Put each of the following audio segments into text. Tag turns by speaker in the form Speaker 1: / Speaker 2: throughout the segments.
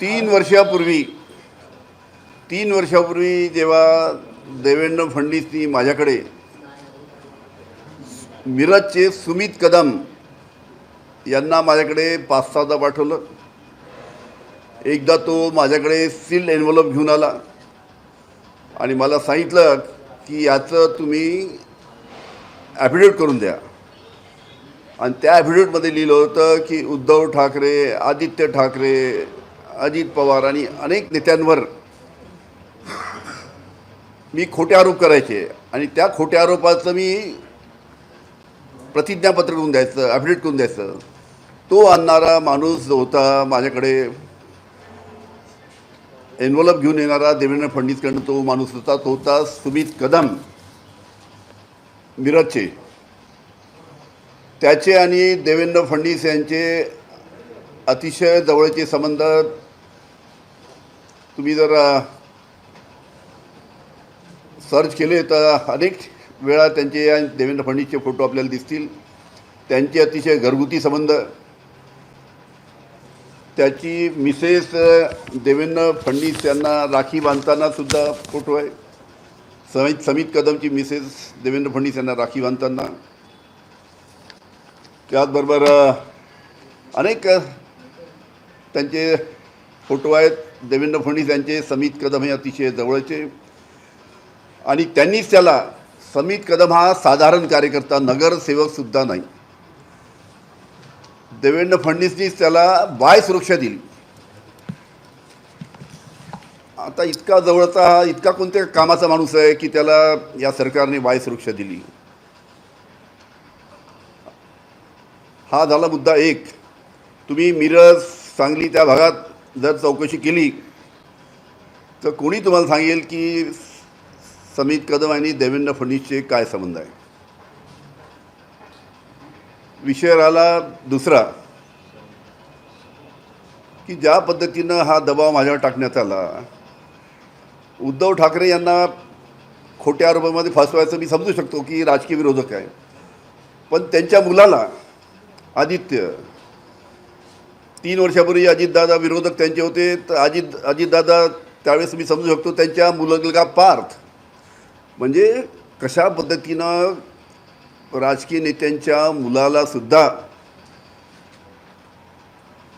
Speaker 1: तीन वर्षापूर्वी तीन वर्षापूर्वी जेव्हा देवेंद्र फडणवीसनी माझ्याकडे मिरजचे सुमित कदम यांना माझ्याकडे पाच सहादा पाठवलं. एकदा तो माझ्याकडे सील एन्व्हलप घेऊन आला आणि मला सांगितलं की याचं तुम्ही ॲफिडेविट करून द्या. आणि त्या ॲफिडेविटमध्ये लिहिलं होतं की उद्धव ठाकरे आदित्य ठाकरे अजित पवार आणि अनेक नेत्यांवर मी खोटे आरोप करायचे आणि त्या खोट्या आरोपाचं मी प्रतिज्ञापत्र करून द्यायचं ॲफिडेट करून द्यायचं. तो आणणारा माणूस जो होता माझ्याकडे एन्व्हलप घेऊन येणारा देवेंद्र फडणवीसकडनं तो माणूस होता तो होता सुमित कदम मिरजचे. त्याचे आणि देवेंद्र फडणवीस यांचे अतिशय जवळचे संबंध तुम्ही जर सर्च केले तर अनेक वेळा त्यांचे या देवेंद्र फडणवीसचे फोटो आपल्याला दिसतील. त्यांचे अतिशय घरगुती संबंध. त्याची मिसेस देवेंद्र फडणवीस यांना राखी बांधताना सुद्धा फोटो आहे. समित समित कदमची मिसेस देवेंद्र फडणवीस यांना राखी बांधताना. त्याचबरोबर अनेक त्यांचे फोटो आहेत. देवेंद्र फडणवीस यांचे समित कदम हे अतिशय जवळचे. आणि त्यांनीच त्याला समित कदम हा साधारण कार्यकर्ता नगरसेवकसुद्धा नाही. देवेंद्र फडणवीसनीच त्याला बाय सुरक्षा दिली. आता इतका जवळचा हा इतका कोणत्या कामाचा माणूस आहे की त्याला या सरकारने वाय सुरक्षा दिली? हा झाला मुद्दा एक. तुम्ही मिरज सांगली त्या भागात जर चौकशी केली तर कोणी तुम्हाला सांगेल की समित कदम आणि देवेंद्र फडणवीसचे काय संबंध आहे? विषय राहिला दुसरा की ज्या पद्धतीनं हा दबाव माझ्यावर टाकण्यात आला उद्धव ठाकरे यांना खोट्या आरोपामध्ये फसवायचं मी समजू शकतो की राजकीय विरोधक आहे. पण त्यांच्या मुलाला आदित्य तीन वर्षापूर्वी अजितदादा विरोधक त्यांचे होते. तर अजित अजितदादा त्यावेळेस मी समजू शकतो त्यांच्या मुलगा पार्थ. म्हणजे कशा पद्धतीनं राजकीय नेत्यांच्या मुलाला सुद्धा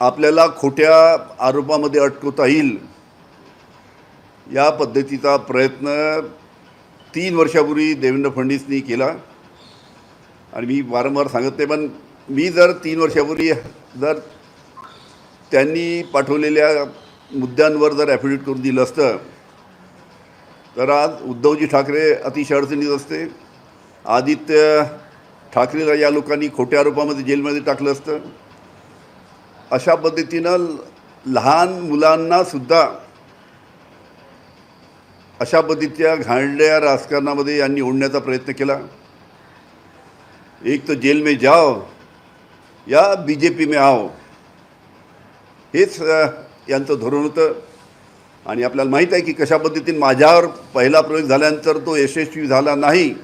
Speaker 1: आपल्याला खोट्या आरोपामध्ये अटकवता येईल या पद्धतीचा प्रयत्न तीन वर्षापूर्वी देवेंद्र फडणवीसनी केला. आणि मी वारंवार सांगत नाही पण मी जर तीन वर्षापूर्वी जर त्यांनी पाठवलेल्या मुद्द्यांवर जर ॲफिडेविट करून दिलं असतं तर आज उद्धवजी ठाकरे अतिशय अडचणीत असते. आदित्य ठाकरेला या लोकांनी खोट्या आरोपामध्ये जेलमध्ये टाकलं असतं. अशा पद्धतीनं लहान मुलांना सुद्धा अशा पद्धतीच्या घाणड्या राजकारणामध्ये यांनी ओढण्याचा प्रयत्न केला. एक तर जेल में जाओ या बी जे पी में आओ. हेच यांचं धोरण होतं. आणि आपल्याला माहीत आहे की कशा पद्धतीने माझ्यावर पहिला प्रयोग झाल्यानंतर तो यशस्वी झाला नाही.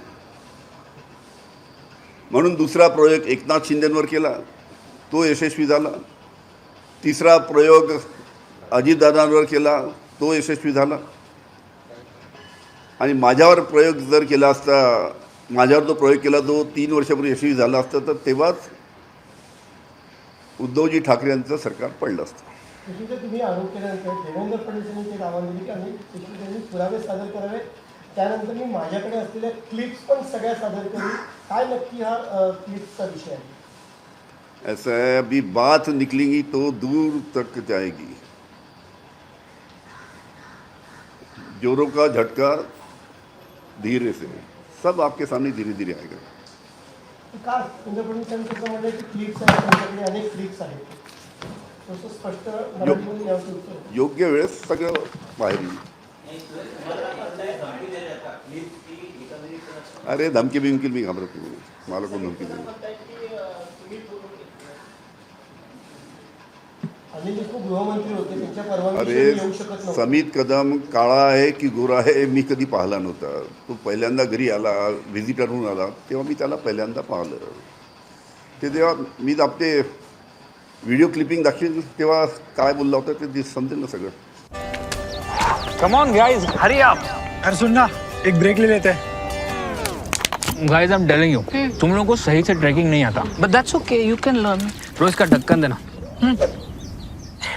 Speaker 1: म्हणून दुसरा प्रयोग एकनाथ शिंदेंवर केला. तो यशस्वी झाला. तिसरा प्रयोग अजितदादांवर केला. तो यशस्वी झाला. आणि माझ्यावर प्रयोग जर केला असता माझ्यावर जो प्रयोग केला जो तीन वर्षापूर्वी यशस्वी झाला असता तर तेव्हाच उद्धवजी ठाकरे यांचं सरकार पडलं असतं.
Speaker 2: तुम्ही आरोप केल्यानंतर देवेंद्र फडणवीस यांनी ते दावा दिली की आम्ही सुशील पुरावे सादर करावे. त्यानंतर मी माझ्याकडे असलेल्या क्लिप्स पण सगळ्या सादर करू काय नक्की हा क्लिप्सचा विषय आहे?
Speaker 1: ऐसा है अभी बात निकलेगी तो दूर तक जाएगी. जोरों का झटका धीरे से सब आपके सामने धीरे धीरे आएगा।
Speaker 2: का फडणवीस म्हटलं क्लिप्स आहेत त्यांच्याकडे अनेक क्लिप्स आहेत. तसं स्पष्ट मराठीमध्ये उत्तर.
Speaker 1: योग्य वेळेस सगळं बाहेर येईल. अरे धमकी बिमकी मी घाबरत नाही. मला कोण धमकी देईल? अरे
Speaker 2: येऊ शकत नव्हते.
Speaker 1: समित कदम काळा आहे की गोरा आहे मी कधी पाहिला नव्हता. तो पहिल्यांदा घरी आला व्हिजिटर होऊन आला तेव्हा मी त्याला पहिल्यांदा पाहिलं. ते जेव्हा मी आपले व्हिडिओ क्लिपिंग दाखवेल तेव्हा काय बोलला होता ते दिस- समजेल ना सगळं.
Speaker 3: Come on guys hurry up
Speaker 4: अरे सुन ना एक ब्रेक ले लेते. हैं
Speaker 3: guys I am telling you तुम लोगों को सही से ट्रैकिंग नहीं आता. But that's okay you can learn रोज का ढक्कन देना.